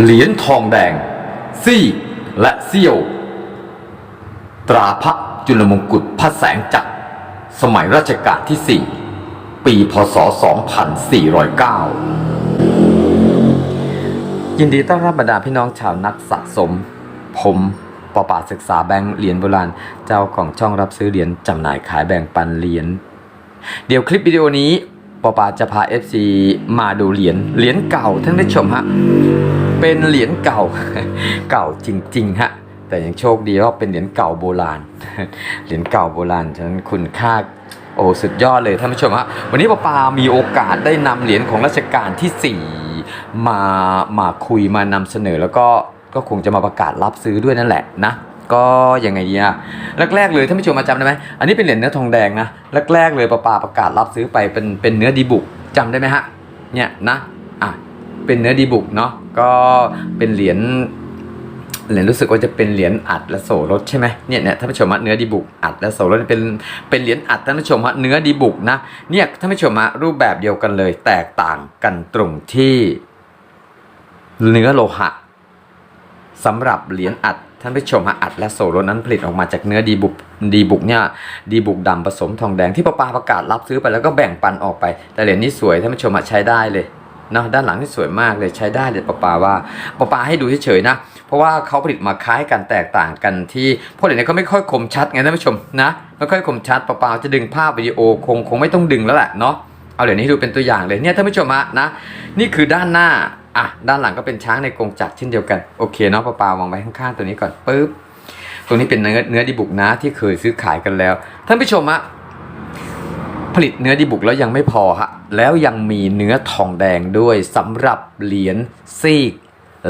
เหรียญทองแดง ซี่และเซี่ยว ตราพระจุลมงกุฎพระแสงจักร สมัยรัชกาลที่ 4 ปีพศ 2409 ยินดีต้อนรับบรรดาพี่น้องชาวนักสะสม ผมปอป่าศึกษาแบงค์เหรียญโบราณ เจ้าของช่องรับซื้อเหรียญจำหน่ายขายแบ่งปันเหรียญ เดี๋ยวคลิปวิดีโอนี้ ปอปาจะพา FC มาดูเหรียญเหรียญเก่าท่านผู้ชมฮะเป็นเหรียญเก่าเก่าจริงๆฮะแต่ยังโชคดีว่าเป็นเหรียญเก่าโบราณเหรียญเก่าโบราณฉะนั้นคุณค่าโอ้สุดยอดเลยท่านผู้ชมฮะวันนี้ปอปามีโอกาสได้นำเหรียญของรัชกาลที่ 4 มามาคุยมานำเสนอแล้วก็ก็คงจะมาประกาศรับซื้อด้วยนั่นแหละนะ ก็ยังไงดีอะแรกๆเลยท่านผู้ชมมาจำได้ไหมอันนี้เป็นเหรียญเนื้อทองแดงนะแรกๆเลยปาปาประกาศรับซื้อไปเป็นเป็นเนื้อดีบุกจำได้ไหมฮะเนี่ยนะอะเป็นเนื้อดีบุกเนาะก็เป็นเหรียญเหรียญรู้สึกว่าจะเป็นเหรียญอัดและโสรถใช่ไหมเนี่ยเนี่ยท่านผู้ชมฮะเนื้อดีบุกอัดและโสรถเป็นเป็นเหรียญอัดท่านผู้ชมฮะเนื้อดีบุกนะเนี่ยท่านผู้ชมฮะรูปแบบเดียวกันเลย แตกต่างกันตรงที่เนื้อโลหะสำหรับเหรียญอัด ท่านผู้ชมฮะอัดและโซโลนั้นผลิตออกมาจากเนื้อดีบุกดีบุกเนี่ยดีบุกดำผสมทองแดงที่ป้าปาประกาศรับซื้อไปแล้วก็แบ่งปันออกไป แต่เหรียญนี้สวยท่านผู้ชมใช้ได้เลยเนาะด้านหลังที่สวยมากเลยใช้ได้เลยป้าปาว่าป้าปาให้ดูเฉยๆนะ เพราะว่าเขาผลิตมาคล้ายกันแตกต่างกันที่เพราะเหรียญนี้เขาไม่ค่อยคมชัดไงท่านผู้ชมนะไม่ค่อยคมชัดป้าปาจะดึงภาพวิดีโอคงคงไม่ต้องดึงแล้วแหละเนาะเอาเหรียญนี้ดูเป็นตัวอย่างเลยเนี่ยท่านผู้ชมฮะนะนี่คือด้านหน้า อะด้านหลังก็เป็นช้างในกรงจักรเช่นเดียวกันโอเคเนาะปลาปาวางไว้ข้างๆตัวนี้ก่อนปึ๊บตรงนี้เป็นเนื้อเนื้อดีบุกนะที่เคยซื้อขายกันแล้วท่านผู้ชมอะผลิตเนื้อดีบุกแล้วยังไม่พอฮะแล้วยังมีเนื้อทองแดงด้วยสำหรับเหรียญซีก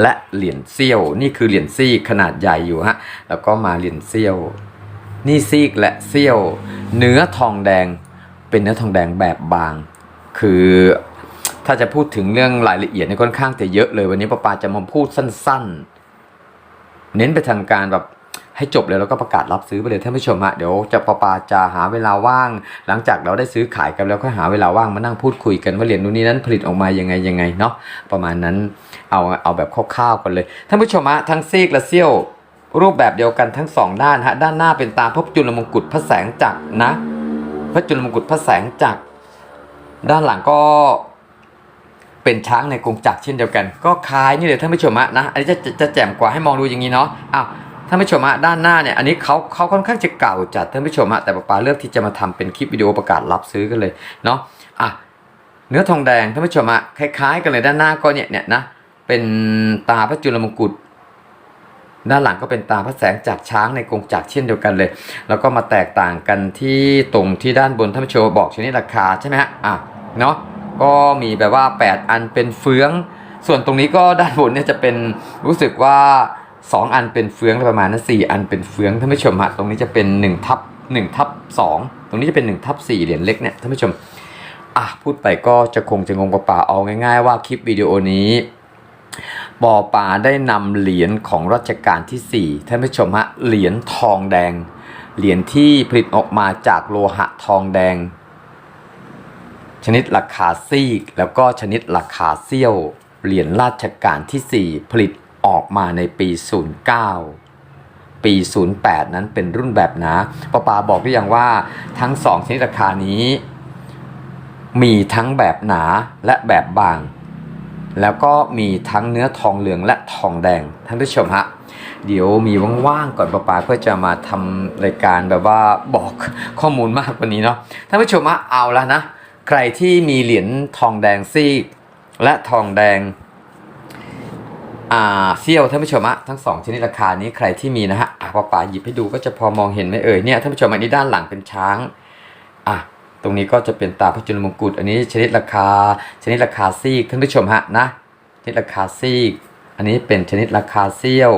และเหรียญเซี่ยว นี่คือเหรียญซีกขนาดใหญ่อยู่ฮะแล้วก็มาเหรียญเซี่ยว นี่ซีกและเซี่ยว เนื้อทองแดงเป็นเนื้อทองแดงแบบบาง คือ ถ้าจะพูดถึงเรื่องรายละเอียดเนี่ยค่อนข้างจะเยอะเลยวันนี้ป้าปาจะมาพูดสั้น ๆ เน้นไปทางการแบบให้จบเลยแล้วก็ประกาศรับซื้อไปเลยท่านผู้ชมฮะเดี๋ยวจะป้าปาจะหาเวลาว่าง หลังจากเราได้ซื้อขายกันแล้วก็หาเวลาว่างมานั่งพูดคุยกันว่าเหรียญนู้นนี้นั้นผลิตออกมายังไงยังไงเนาะประมาณนั้นเอาเอาแบบคร่าวๆกันเลยท่านผู้ชมฮะทั้งซีกและเซี่ยว รูปแบบเดียวกันทั้งสองด้านฮะด้านหน้าเป็นตาพระจุลมงกุฎพระแสงจักรนะ พระจุลมงกุฎพระแสงจักรด้านหลังก็ เป็นช้างในกรงจักรเช่นเดียวกัน ก็คล้ายนี่เลยท่านผู้ชมะนะอันนี้จะจะจะแจ่มกว่าให้มองดูอย่างนี้เนาะอ้าวท่านผู้ชมอะด้านหน้าเนี่ยอันนี้เขาเขาค่อนข้างจะเก่าจัดท่านผู้ชมะแต่ป้าปาเลือกที่จะมาทำเป็นคลิปวิดีโอประกาศรับซื้อกันเลยเนาะอะเนื้อทองแดงท่านผู้ชมะคล้ายๆ กันเลยด้านหน้าก็เนี่ยเนี่ยนะเป็นตาพระจุลมงกุฎด้านหลังก็เป็นตาพระแสงจากช้างในกรงจักรเช่นเดียวกันเลย แล้วก็มาแตกต่างกันที่ตรงที่ด้านบนท่านผู้ชมบอกชนิดราคาใช่ไหมฮะอะเนาะ ก็มีแบบว่า 8 อันเป็นเฟือง ส่วนตรงนี้ก็ด้านบนเนี่ยจะเป็นรู้สึกว่า 2 อันเป็นเฟืองประมาณนั้น4อันเป็นเฟืองท่านผู้ชมฮะตรงนี้จะเป็น1ทับ1ทับ2ตรงนี้จะเป็น1ทับ4เหรียญเล็กเนี่ยท่านผู้ชมอะพูดไปก็จะคงจะงงป่าเอาง่าย ๆ ว่าคลิปวิดีโอนี้ปอปาได้นำเหรียญของรัชกาลที่ 4 ท่านผู้ชมฮะเหรียญทองแดง เหรียญที่ผลิตออกมาจากโลหะทองแดง ชนิดราคาซีก แล้วก็ชนิดราคาเซี่ยว เหรียญราชการที่ 4 ผลิตออกมาในปี 09 ปี 08 นั้นเป็นรุ่นแบบหนาปาปาบอกหรือยังว่าทั้ง 2 ชนิดราคานี้ มีทั้งแบบหนาและแบบบาง แล้วก็มีทั้งเนื้อทองเหลืองและทองแดง ท่านผู้ชมฮะเดี๋ยวมีว่างๆก่อนปาปาเพื่อจะมาทำรายการแบบว่าบอกข้อมูลมากกว่านี้เนาะท่านผู้ชมฮะเอาแล้วนะ รที่มีเหรียญทองแดงซีก และทองแดงอ่าเซี่ยวท่านผู้ชมอะทั้งสองชนิดราคานี้ใครที่มีนะฮะอะป้าป๋าหยิบให้ดูก็จะพอมองเห็นไหมเอ่ยเนี่ยท่านผู้ชมอันนี้ด้านหลังเป็นช้างอะตรงนี้ก็จะเป็นตาพระจุลมงกุฎอันนี้ชนิดราคา ชนิดราคาซีกท่านผู้ชมฮะนะชนิดราคาซีก อันนี้เป็นชนิดราคาเซี่ยว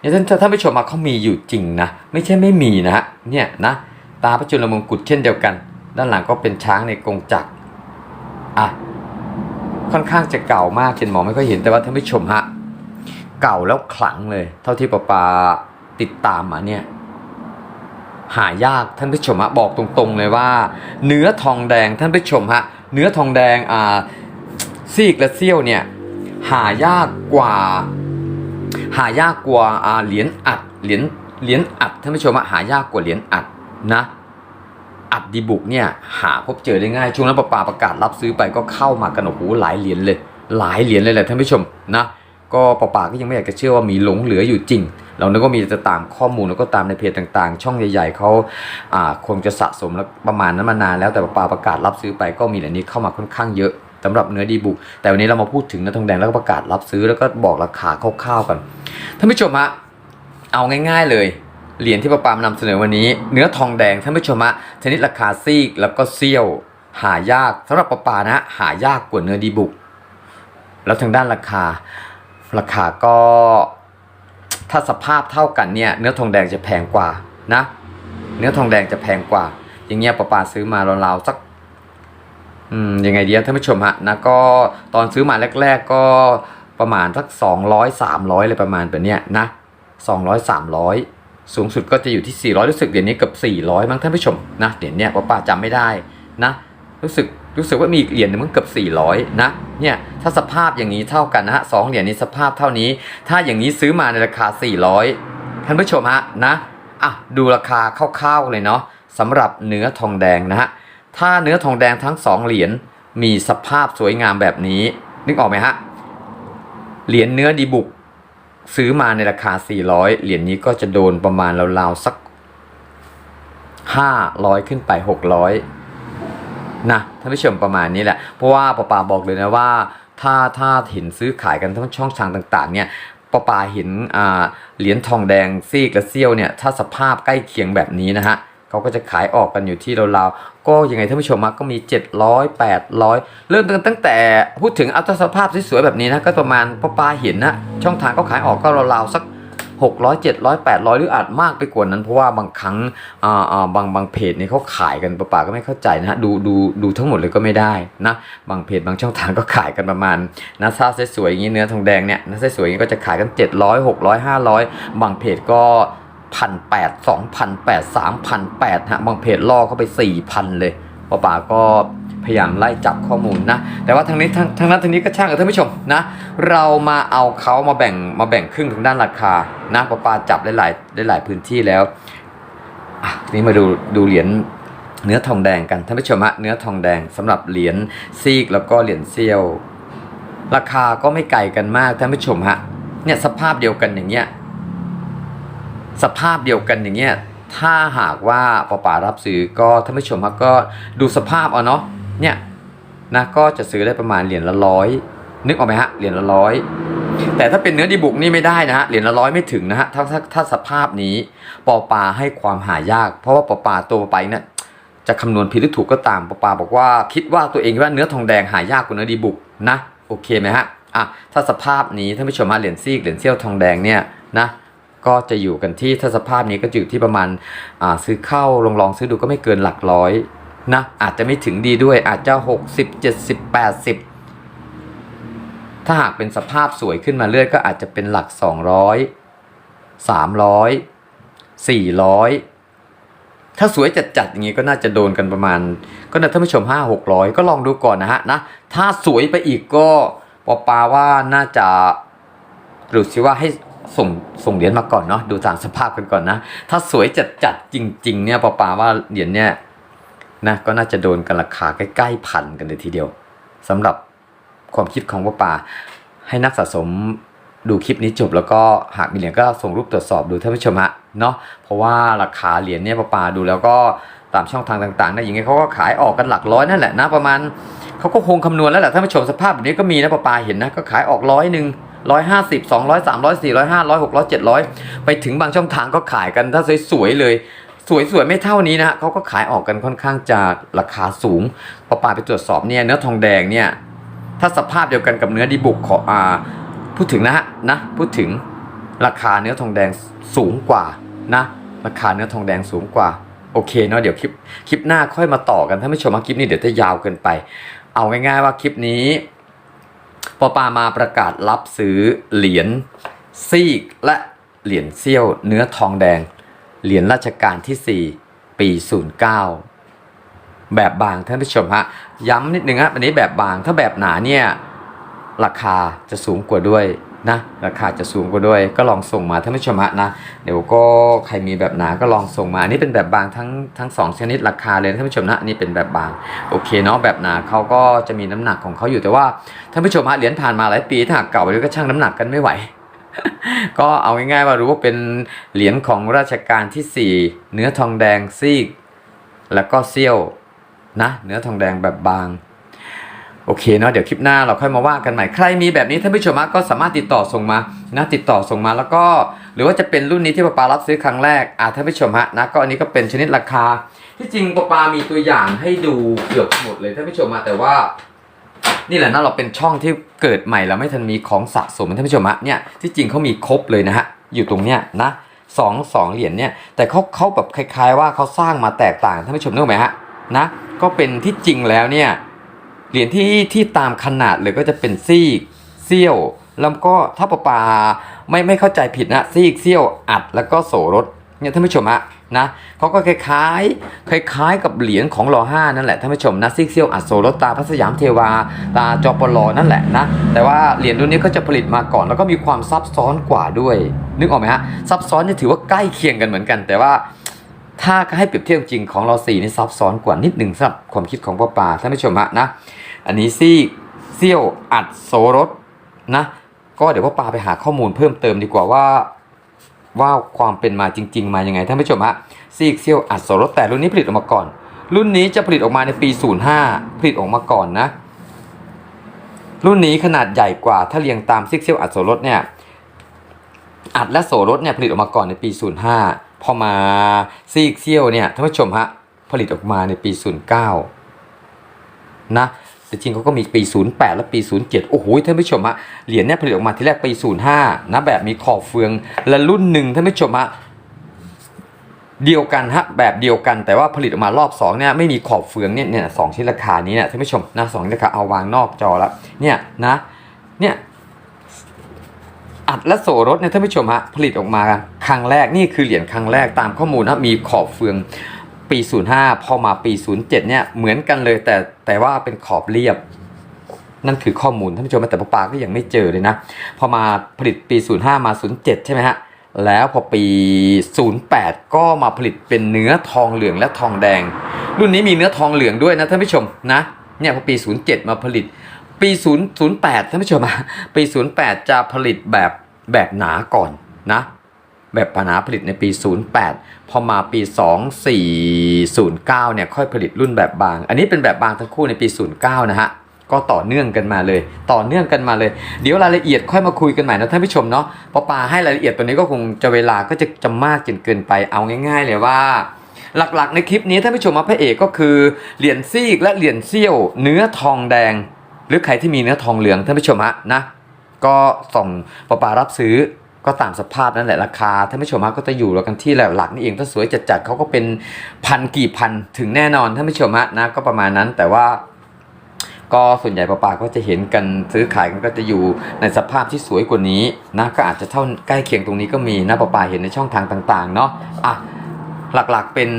เนี่ยท่านท่านผู้ชมมาเขามีอยู่จริงนะ ไม่ใช่ไม่มีนะฮะเนี่ยนะตาพระจุลมงกุฎเช่นเดียวกัน ด้านหลังก็เป็นช้างในกรงจักรอะค่อนข้างจะเก่ามากจนหมอไม่ค่อยเห็นแต่ว่าท่านผู้ชมฮะเก่าแล้วขลังเลย เท่าที่ปปาติดตามมาเนี่ยหายากท่านผู้ชมฮะบอกตรงๆเลยว่า เนื้อทองแดงท่านผู้ชมฮะเนื้อทองแดงอ่าซีกและเซี่ยวเนี่ยหายากกว่า หายากกว่าอ่าเหรียญอัดเหรียญเหรียญอัดท่านผู้ชมอะหายากกว่าเหรียญอัดนะ อัดดีบุกเนี่ยหาพบเจอได้ง่ายช่วงนั้นประปาประกาศรับซื้อไปก็เข้ามากันโอ้โหหลายเหรียญเลย หลายเหรียญเลยแหละท่านผู้ชมนะก็ปะปาก็ยังไม่อยากจะเชื่อว่ามีหลงเหลืออยู่จริง เรานึกว่ามีจะตามข้อมูลแล้วก็ตามในเพจต่างๆ ช่องใหญ่ ๆเขาอ่าคงจะสะสมแล้วประมาณนั้นมานานแล้วแต่ปะปาประกาศรับซื้อไปก็มีเหรียญนี้เข้ามาค่อนข้างเยอะสำหรับเนื้อดีบุก แต่วันนี้เรามาพูดถึงเนื้อทองแดงแล้วก็ประกาศรับซื้อแล้วก็บอกราคาคร่าวๆกันท่านผู้ชมฮะเอาง่าย ๆเลย เหรียญที่ประปามนำเสนอวันนี้ เนื้อทองแดงท่านผู้ชมฮะชนิดราคาซีกแล้วก็เซี่ยว หายากสำหรับประปานะ หายากกว่าเนื้อดีบุก แล้วทางด้านราคา ราคาก็ถ้าสภาพเท่ากันเนี่ย เนื้อทองแดงจะแพงกว่านะ เนื้อทองแดงจะแพงกว่า อย่างเงี้ยประปาซื้อมาราวๆสักอืมยังไงดีอะท่านผู้ชมฮะนะก็ตอนซื้อมาแรก ๆ ก็ประมาณสัก200 300เลยประมาณแบบเนี้ยนะ200 300 สูงสุดก็จะอยู่ที่ 400 รู้สึกเดี๋ยวนี้เกับ 400 มั้งท่านผู้ชมนะเดี๋ยวเนี้ยป้าป้าจำไม่ได้นะรู้สึกรู้สึกว่ามีเหรียญนึงมันเกือบ400 นะเนี่ยถ้าสภาพอย่างนี้เท่ากันนะฮะสองเหรียญนี้สภาพเท่านี้ ถ้าอย่างนี้ซื้อมาในราคา 400 ท่านผู้ชมฮะนะอะดูราคาคร่าวๆเลยเนาะสำหรับเนื้อทองแดงนะฮะถ้าเนื้อทองแดงทั้งสองเหรียญมีสภาพสวยงามแบบนี้ นึกออกไหมฮะเหรียญเนื้อดีบุก ซื้อมาในราคา 400 เหรียญนี้ก็จะโดนประมาณราวๆสัก 500 ขึ้นไป 600 นะท่านผู้ชมประมาณนี้แหละ เพราะว่าปาปาบอกเลยนะว่า ถ้าถ้าเห็นซื้อขายกันทั้งช่องทางต่างๆ เนี่ยปาปาเห็นอ่าเหรียญทองแดงซีกและเซี่ยวเนี่ยถ้าสภาพใกล้เคียงแบบนี้นะฮะ เขาก็จะขายออกกันอยู่ที่ราวๆก็ยังไงท่านผู้ชมก็มี 700 800 เริ่มตั้งแต่พูดถึงอัตราสภาพสวยๆแบบนี้นะก็ประมาณปาปาเห็นนะช่องทางก็ขายออกก็ราวๆสัก600 700 800 หรืออาจมากไปกว่านั้น เพราะว่าบางครั้งอ่าอ่าบางบางเพจเนี่ยเขาขายกันปะปาก็ไม่เข้าใจนะฮะดูดูดูทั้งหมดเลยก็ไม่ได้นะบางเพจบางช่องทางก็ขายกันประมาณนะถ้าสวยๆอย่างนี้เนื้อทองแดงเนี่ยนะสวยๆอย่างนี้ก็จะขายกัน 700 600 500 บางเพจก็ พันแปดสองพันแปดสามพันแปดฮะบางเพจล่อเข้าไปสี่พันเลยปะปาก็พยายามไล่จับข้อมูลนะ แต่ว่าทางนี้ทางทางนั้นทางนี้ก็ช่างเถอท่านผู้ชมนะ เรามาเอาเขามาแบ่งมาแบ่งครึ่งทางด้านราคานะปะปาจับได้หลายได้หลายพื้นที่แล้วนี้มาดูดูเหรียญเนื้อทองแดงกันท่านผู้ชมฮะเนื้อทองแดงสำหรับเหรียญซีกแล้วก็เหรียญเซียว ราคาก็ไม่ไกลกันมากท่านผู้ชมฮะเนี่ยสภาพเดียวกันอย่างเงี้ย สภาพเดียวกันอย่างเงี้ยถ้าหากว่าปอป่ารับซื้อก็ท่านผู้ชมครับก็ดูสภาพเอาเนาะเนี่ยนะก็จะซื้อได้ประมาณเหรียญละร้อยนึกออกไหมฮะเหรียญละร้อยแต่ถ้าเป็นเนื้อดีบุกนี่ไม่ได้นะฮะเหรียญละร้อยไม่ถึงนะฮะถ้าถ้าถ้าสภาพนี้ปอปาให้ความหายาก เพราะว่าปอปาตัวไปเนี่ยจะคำนวณผิดหรือถูกก็ตามปอปาบอกว่าคิดว่าตัวเองว่าเนื้อทองแดงหายากกว่าเนื้อดีบุกนะโอเคไหมฮะอะถ้าสภาพนี้ท่านผู้ชมฮะเหรียญซีกเหรียญเซี่ยวทองแดงเนี่ยนะ ก็จะอยู่กันที่ถ้าสภาพนี้ก็อยู่ที่ประมาณอ่าซื้อเข้าลองลองซื้อดูก็ไม่เกินหลักร้อยนะอาจจะไม่ถึงดีด้วยอาจจะ 60 70 80 ถ้าหากเป็นสภาพสวยขึ้นมาเรื่อยก็อาจจะเป็นหลัก 200 300 400 ถ้าสวยจัดๆอย่างนี้ก็น่าจะโดนกันประมาณ ก็นะท่านผู้ชม 5 600 ก็ลองดูก่อนนะฮะนะถ้าสวยไปอีกก็ปอปาว่าน่าจะหรือสิว่าให้ ส่งส่งเหรียญมาก่อนเนาะดูตามสภาพกันก่อนนะ ถ้าสวยจัดจัดจริง ๆ เนี่ยปาปาว่าเหรียญเนี่ยนะก็น่าจะโดนกันราคาใกล้ๆพันกันเลยทีเดียวสำหรับความคิดของปาปาให้นักสะสมดูคลิปนี้จบแล้วก็หากมีเหรียญก็ส่งรูปตรวจสอบดูท่านผู้ชมฮะเนาะเพราะว่าราคาเหรียญเนี่ยปาปาดูแล้วก็ตามช่องทางต่างๆนะอย่างเงี้ยเขาก็ขายออกกันหลักร้อยนั่นแหละนะประมาณเขาก็คงคำนวณแล้วแหละท่านผู้ชมสภาพแบบนี้ก็มีนะปาปาเห็นนะก็ขายออกร้อยหนึ่ง ร้อยห้าสิบสองร้อยสามร้อยสี่ร้อยห้าร้อยหกร้อยเจ็ดร้อยไปถึงบางช่องทางก็ขายกันถ้าสวยๆเลย สวยๆไม่เท่านี้นะฮะเขาก็ขายออกกันค่อนข้างจะราคาสูงพอปาไปตรวจสอบเนี่ยเนื้อทองแดงเนี่ยถ้าสภาพเดียวกันกับเนื้อดีบุกขออ่าพูดถึงนะฮะนะพูดถึงราคาเนื้อทองแดงสูงกว่านะราคาเนื้อทองแดงสูงกว่าโอเคเนาะเดี๋ยวคลิปคลิปหน้าค่อยมาต่อกันท่านผู้ชมว่าคลิปนี้เดี๋ยวจะยาวเกินไป เอาง่ายๆว่าคลิปนี้ ปอปามาประกาศรับซื้อเหรียญซีกและเหรียญเซี่ยวเนื้อทองแดง เหรียญราชการที่ 4 ปี 09 แบบบางท่านผู้ชมฮะ ย้ำนิดนึงฮะอันนี้แบบบางถ้าแบบหนาเนี่ย ราคาจะสูงกว่าด้วย นะราคาจะสูงกว่าด้วยก็ลองส่งมาท่านผู้ชมนะเดี๋ยวก็ใครมีแบบหนาก็ลองส่งมาอันนี่เป็นแบบบางทั้งทั้งสองชนิดราคาเลยท่านผู้ชมนะนี่เป็นแบบบางโอเคเนาะแบบหนาเขาก็จะมีน้ำหนักของเขาอยู่แต่ว่าท่านผู้ชมฮะเหรียญผ่านมาหลายปีถ้าหากเก่าไปแล้วก็ชั่งน้ำหนักกันไม่ไหว ก็เอาง่ายๆว่ารู้ว่าเป็นเหรียญของราชการที่ 4 เนื้อทองแดงซีก แล้วก็เซี่ยวนะ เนื้อทองแดงแบบบาง โอเคเนาะเดี๋ยวคลิปหน้าเราค่อยมาว่ากันใหม่ใครมีแบบนี้ท่านผู้ชมะก็สามารถติดต่อส่งมานะติดต่อส่งมาแล้วก็ หรือว่าจะเป็นรุ่นนี้ที่ปปารับซื้อครั้งแรกอ่าท่านผู้ชมฮะนะก็อันนี้ก็เป็นชนิดราคา ที่จริงปปามีตัวอย่างให้ดูเกือบหมดเลยท่านผู้ชมะแต่ว่านี่แหละนะเราเป็นช่องที่เกิดใหม่แล้วไม่ทันมีของสะสมท่านผู้ชมฮะเนี่ยที่จริงเขามีครบเลยนะฮะอยู่ตรงเนี้ยนะสองสองเหรียญเนี่ยแต่เขาเขาแบบคล้าย ๆ ว่าเขาสร้างมาแตกต่างท่านผู้ชมนึกไหมฮะนะก็เป็นที่จริงแล้วเนี่ย เหรียญที่ที่ตามขนาดเลยก็จะเป็นซีกเซี่ยว แล้วก็ถ้าปปาไม่ไม่เข้าใจผิดนะซีกเซี่ยวอัดแล้วก็โสรถเนี่ยท่านผู้ชมฮะนะเขาก็คล้ายๆคล้ายๆกับเหรียญของรอห้านั่นแหละท่านผู้ชมนะซีกเซียวอัดโสรตาพระสยามเทวา ตาจอปลอนั่นแหละนะแต่ว่าเหรียญรุ่นนี้ก็จะผลิตมาก่อน แล้วก็มีความซับซ้อนกว่าด้วย นึกออกไหมฮะซับซ้อนเนี่ยถือว่าใกล้เคียงกันเหมือนกัน แต่ว่า ถ้าให้เปรียบเทียบจริงของเราสี่นี่ซับซ้อนกว่านิดหนึ่งสำหรับความคิดของพ่อป่าท่านผู้ชมฮะนะ อันนี้ซี่เซี่ยวอัดโสรถนะ ก็เดี๋ยวพ่อปาไปหาข้อมูลเพิ่มเติมดีกว่าว่า ว่าความเป็นมาจริง ๆ มายังไงท่านผู้ชมฮะซีกเซี่ยวอัดโสรถแต่รุ่นนี้ผลิตออกมาก่อน รุ่นนี้จะผลิตออกมาในปี 05 ผลิตออกมาก่อนนะ รุ่นนี้ขนาดใหญ่กว่าถ้าเรียงตามซิกเซียวอัดโสรถเนี่ยอัดและโสรถเนี่ยผลิตออกมาก่อนในปี 05 พอมาซีกเซียวเนี่ยท่านผู้ชมฮะผลิตออกมาในปี 09 นะแต่จริงเขาก็มีปี 08 และปี 07 โอ้โหท่านผู้ชมฮะเหรียญเนี่ยผลิตออกมาทีแรกปี 05 นะแบบมีขอบเฟืองและรุ่นหนึ่งท่านผู้ชมฮะเดียวกันฮะแบบเดียวกันแต่ว่าผลิตออกมารอบ2เนี่ยไม่มีขอบเฟืองเนี่ยเนี่ยสองชิ้นราคานี้เนี่ยท่านผู้ชมนะสองนราคาเอาวางนอกจอแล้วเนี่ยนะเนี่ย อัดและโสรถเนี่ยท่านผู้ชมฮะผลิตออกมาครั้งแรกนี่คือเหรียญครั้งแรกตามข้อมูลนะมีขอบเฟืองปี 05 พอมาปี 07 เนี่ยเหมือนกันเลยแต่แต่ว่าเป็นขอบเรียบ นั่นคือข้อมูลท่านผู้ชมแต่ปาก็ยังไม่เจอเลยนะ พอมาผลิตปี 05 มา 07 ใช่ไหมฮะแล้วพอปี 08 ก็มาผลิตเป็นเนื้อทองเหลืองและทองแดง รุ่นนี้มีเนื้อทองเหลืองด้วยนะท่านผู้ชมนะเนี่ยพอปี 07 มาผลิต ปี008ท่านผู้ชมอะปี 08 จะผลิตแบบแบบหนาก่อนนะแบบปานาผลิตในปี 08 พอมาปี 2409 เนี่ยค่อยผลิตรุ่นแบบบาง อันนี้เป็นแบบบางทั้งคู่ในปี 09 นะฮะก็ต่อเนื่องกันมาเลย ต่อเนื่องกันมาเลย เดี๋ยวรายละเอียดค่อยมาคุยกันใหม่นะท่านผู้ชมเนาะพอปาให้รายละเอียดตัวนี้ก็คงจะเวลาก็จะจะมากจนเกินไปเอาง่าย ๆ เลยว่า หลักๆ ในคลิปนี้ท่านผู้ชมมาพระเอกก็คือเหรียญซีกและเหรียญเซี่ยว เนื้อทองแดง หรือใครที่มีเนื้อทองเหลืองท่านผู้ชมฮะนะก็ส่งปปารับซื้อก็ตามสภาพนั่นแหละราคาท่านผู้ชมฮะก็จะอยู่แล้วกันที่หลักๆนี่เองถ้าสวยจัดๆเขาก็เป็นพันกี่พันถึงแน่นอนท่านผู้ชมฮะนะก็ประมาณนั้นแต่ว่าก็ส่วนใหญ่ปปาก็จะเห็นกันซื้อขายกันก็จะอยู่ในสภาพที่สวยกว่านี้นะก็อาจจะเท่าใกล้เคียงตรงนี้ก็มีนะปปาเห็นในช่องทางต่างๆเนาะอะหลักๆเป็น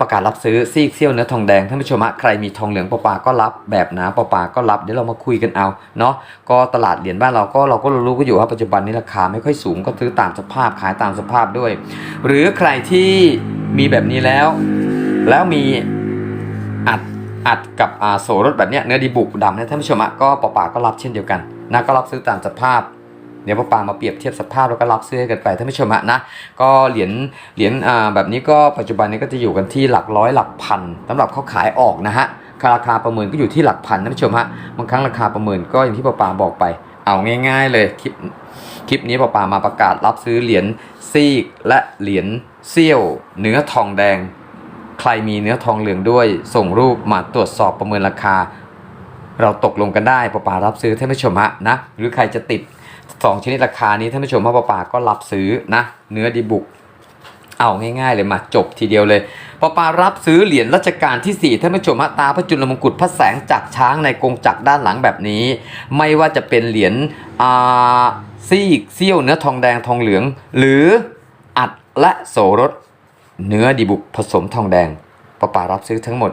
ประกาศรับซื้อซีกเซี่ยวเนื้อทองแดงท่านผู้ชมะใครมีทองเหลืองปะปาก็รับแบบหนาปะปาก็รับเดี๋ยวเรามาคุยกันเอาเนาะก็ตลาดเหรียญบ้านเราก็เราก็รู้ก็อยู่ว่าปัจจุบันนี้ราคาไม่ค่อยสูงก็ซื้อตามสภาพขายตามสภาพด้วย หรือใครที่มีแบบนี้แล้ว แล้วมีอัดอัดกับอาโสรถแบบเนี้ยเนื้อดีบุกดำเนี่ยท่านผู้ชมะก็ปอปาก็รับเช่นเดียวกันนะก็รับซื้อตามสภาพ เดี๋ยวปอปามาเปรียบเทียบสภาพแล้วก็รับซื้อกันไปท่านผู้ชมอะนะก็เหรียญเหรียญแบบนี้ก็ปัจจุบันนี้ก็จะอยู่กันที่หลักร้อยหลักพันสำหรับเขาขายออกนะฮะราคาประเมินก็อยู่ที่หลักพันท่านผู้ชมฮะบางครั้งราคาประเมินก็อย่างที่ปอปาบอกไป เอาง่าย ๆ เลยคลิปคลิปนี้ปอปามาประกาศรับซื้อเหรียญซีกและเหรียญเซี่ยวเนื้อทองแดง ใครมีเนื้อทองเหลืองด้วย ส่งรูปมาตรวจสอบประเมินราคา เราตกลงกันได้ปอปารับซื้อท่านผู้ชมฮะนะหรือใครจะติด 2ชนิดราคานี้ท่านผู้ชมว่าปอปาก็รับซื้อนะ เนื้อดีบุก เอาง่ายๆเลยมาจบทีเดียวเลยปอปารับซื้อเหรียญรัชกาลที่ 4ท่านผู้ชมตาพระจุลมงกุฎพระแสงจากช้างในกรงจักรด้านหลังแบบนี้ ไม่ว่าจะเป็นเหรียญอ่าซีกเซี่ยวเนื้อทองแดงทองเหลือง หรืออัดและโสรสเนื้อดีบุกผสมทองแดงปอปารับซื้อทั้งหมด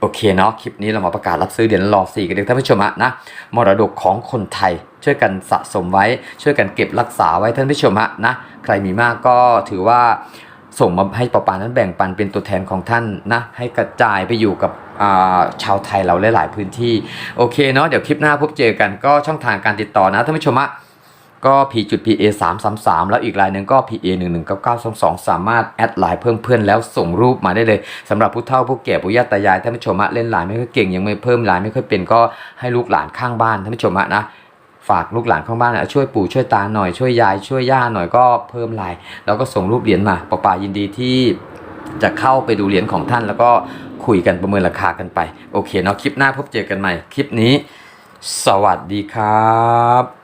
โอเคเนาะคลิปนี้เรามาประกาศรับซื้อเหรียญรอสี่กันเด็กท่านผู้ชมนะมรดกของคนไทย ช่วยกันสะสมไว้ ช่วยกันเก็บรักษาไว้ท่านผู้ชมอะนะ ใครมีมากก็ถือว่าส่งมาให้ปอปานั้นแบ่งปันเป็นตัวแทนของท่านนะ ให้กระจายไปอยู่กับาชาวไทยเราหลาย ๆ พื้นที่ โอเคเนาะเดี๋ยวคลิปหน้าพบเจอกันก็ช่องทางการติดต่อนะท่านผู้ชมอะก็ p จุด pa 3 3 3แล้วอีกรายหนึ่งก็ pa 1 1 9 9 2 2 สามารถแอดไลน์เพิ่มเพื่อนแล้วส่งรูปมาได้เลยสำหรับผู้เฒ่าผู้แก่ผู้ย่าตายายท่านผู้ชมอะเล่นไลน์ไม่ค่อยเก่งยังไม่เพิ่มไลน์ไม่ค่อยเป็นก็ให้ลูกหลานข้างบ้านท่านผู้ชมอะนะ ฝากลูกหลานข้างบ้านอะช่วยปู่ช่วยตาหน่อยช่วยยายช่วยย่าหน่อยก็เพิ่มไลน์แล้วก็ส่งรูปเหรียญมาปอปายินดีที่จะเข้าไปดูเหรียญของท่าน แล้วก็คุยกันประเมินราคากันไป โอเคเนาะคลิปหน้าพบเจอกันใหม่ คลิปนี้ สวัสดีครับ